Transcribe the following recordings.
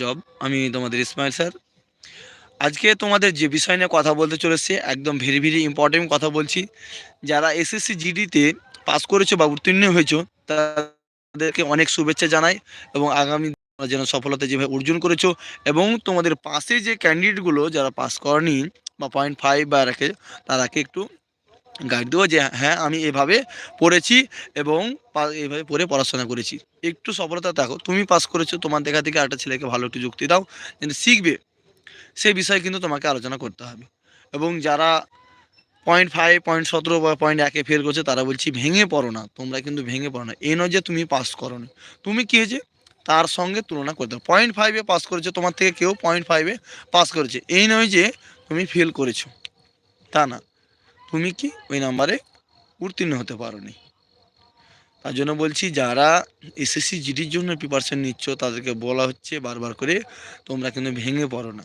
Job, আমি তোমাদের Ismail sir. আজকে তোমাদের যে বিষয় নিয়ে কথা বলতে চলেছি, একদম ভেরি ভেরি ইম্পর্টেন্ট কথা বলছি। যারা এসএসসি জিডিতে পাস করেছ বা উত্তীর্ণ হয়েছো, তাদেরকে অনেক শুভেচ্ছা জানাই এবং আগামী যেন সফলতা যেভাবে অর্জন করেছ এবং তোমাদের পাশে যে ক্যান্ডিডেটগুলো যারা পাস করেনি বা পয়েন্ট ফাইভ বা রাখে তারাকে একটু গাইড দেবো যে হ্যাঁ আমি এভাবে পড়েছি এবং এইভাবে পড়ে পড়াশোনা করেছি। একটু সফলতা দেখো, তুমি পাস করেছ, তোমার দেখা থেকে একটা ছেলেকে ভালো একটু যুক্তি দাও, যেন শিখবে। সেই বিষয়ে কিন্তু তোমাকে আলোচনা করতে হবে। এবং যারা পয়েন্ট ফাইভ পয়েন্ট সতেরো বা পয়েন্ট একে ফেল করছে, তারা বলছি, ভেঙে পড়ো না, তোমরা কিন্তু ভেঙে পড়ো না। এই নয় যে তুমি পাস করো না। তুমি কী হয়েছে? তার সঙ্গে তুলনা করতে হবে। পয়েন্ট ফাইভে পাস করেছ, তোমার থেকে কেউ পয়েন্ট ফাইভে পাস করেছে। এই নয় যে তুমি ফেল করেছ। তা না। তুমি কি ওই নাম্বারে উত্তীর্ণ হতে পারো নি তার জন্য বলছি, যারা এসএসসি জিডির জন্য প্রিপারেশন নিচ্ছ, তাদেরকে বলা হচ্ছে বারবার করে, তোমরা কিন্তু ভেঙে পড়ো না।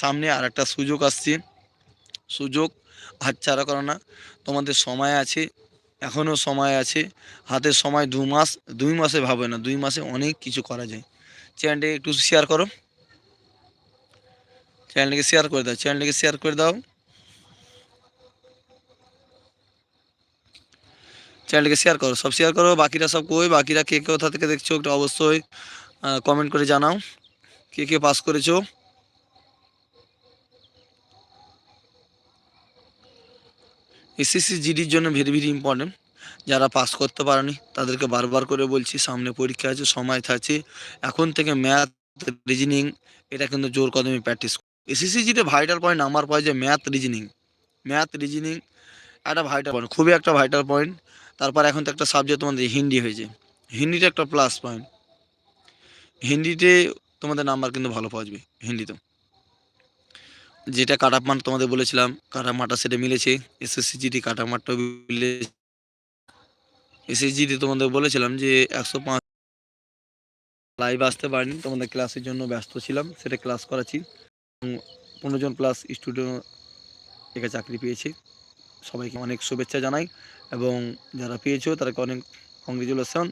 সামনে আর একটা সুযোগ আসছে। সুযোগ হাতছাড়া করো না। তোমাদের সময় আছে এখনও সময় আছে। হাতের সময় দু মাস, দুই মাসে ভাবে না, দুই মাসে অনেক কিছু করা যায়। চ্যানেলটাকে একটু শেয়ার করো। চ্যানেলটাকে শেয়ার করে দাও, চ্যানেলটাকে শেয়ার করে দাও। চ্যানেলটাকে শেয়ার করো। সব শেয়ার করো, বাকিরা সব কই, বাকিরা কে কে কোথা থেকে দেখছ একটু অবশ্যই কমেন্ট করে জানাও, কে কে পাস করেছ। এসএসসি জিডির জন্য ভেরি ভেরি ইম্পর্টেন্ট যারা পাস করতে পারেনি, তাদেরকে বারবার করে বলছি, সামনে পরীক্ষা আছে, সময় থাকছে, এখন থেকে ম্যাথ রিজনিং এটা কিন্তু জোর কদমে প্র্যাকটিস এসএসসি জিডে ভাইটাল পয়েন্ট নাম্বার পাওয়া যায় ম্যাথ রিজনিং ম্যাথ রিজনিং একটা ভাইটাল পয়েন্ট খুবই একটা ভাইটাল পয়েন্ট তারপর এখন তো একটা সাবজেক্ট তোমাদের হিন্দি হয়েছে। হিন্দিটা একটা প্লাস পয়েন্ট হিন্দিতে তোমাদের নাম্বার কিন্তু ভালো পাওয়া যাবে, হিন্দিতে। যেটা কাটাপ মান তোমাদের বলেছিলাম কাটা মাটা সেটা মিলেছে। এসএসসি জিডি কাটা মারটা মিলে এসএসজিডি তোমাদের বলেছিলাম যে একশো পাঁচ লাইভ আসতে পারিনি। তোমাদের ক্লাসের জন্য ব্যস্ত ছিলাম, সেটা ক্লাস করাচ্ছি। পনেরো জন প্লাস স্টুডেন্ট একে চাকরি পেয়েছে। সবাইকে অনেক শুভেচ্ছা জানাই এবং যারা পেয়েছ তাদেরকে অনেক কংগ্রেচুলেশন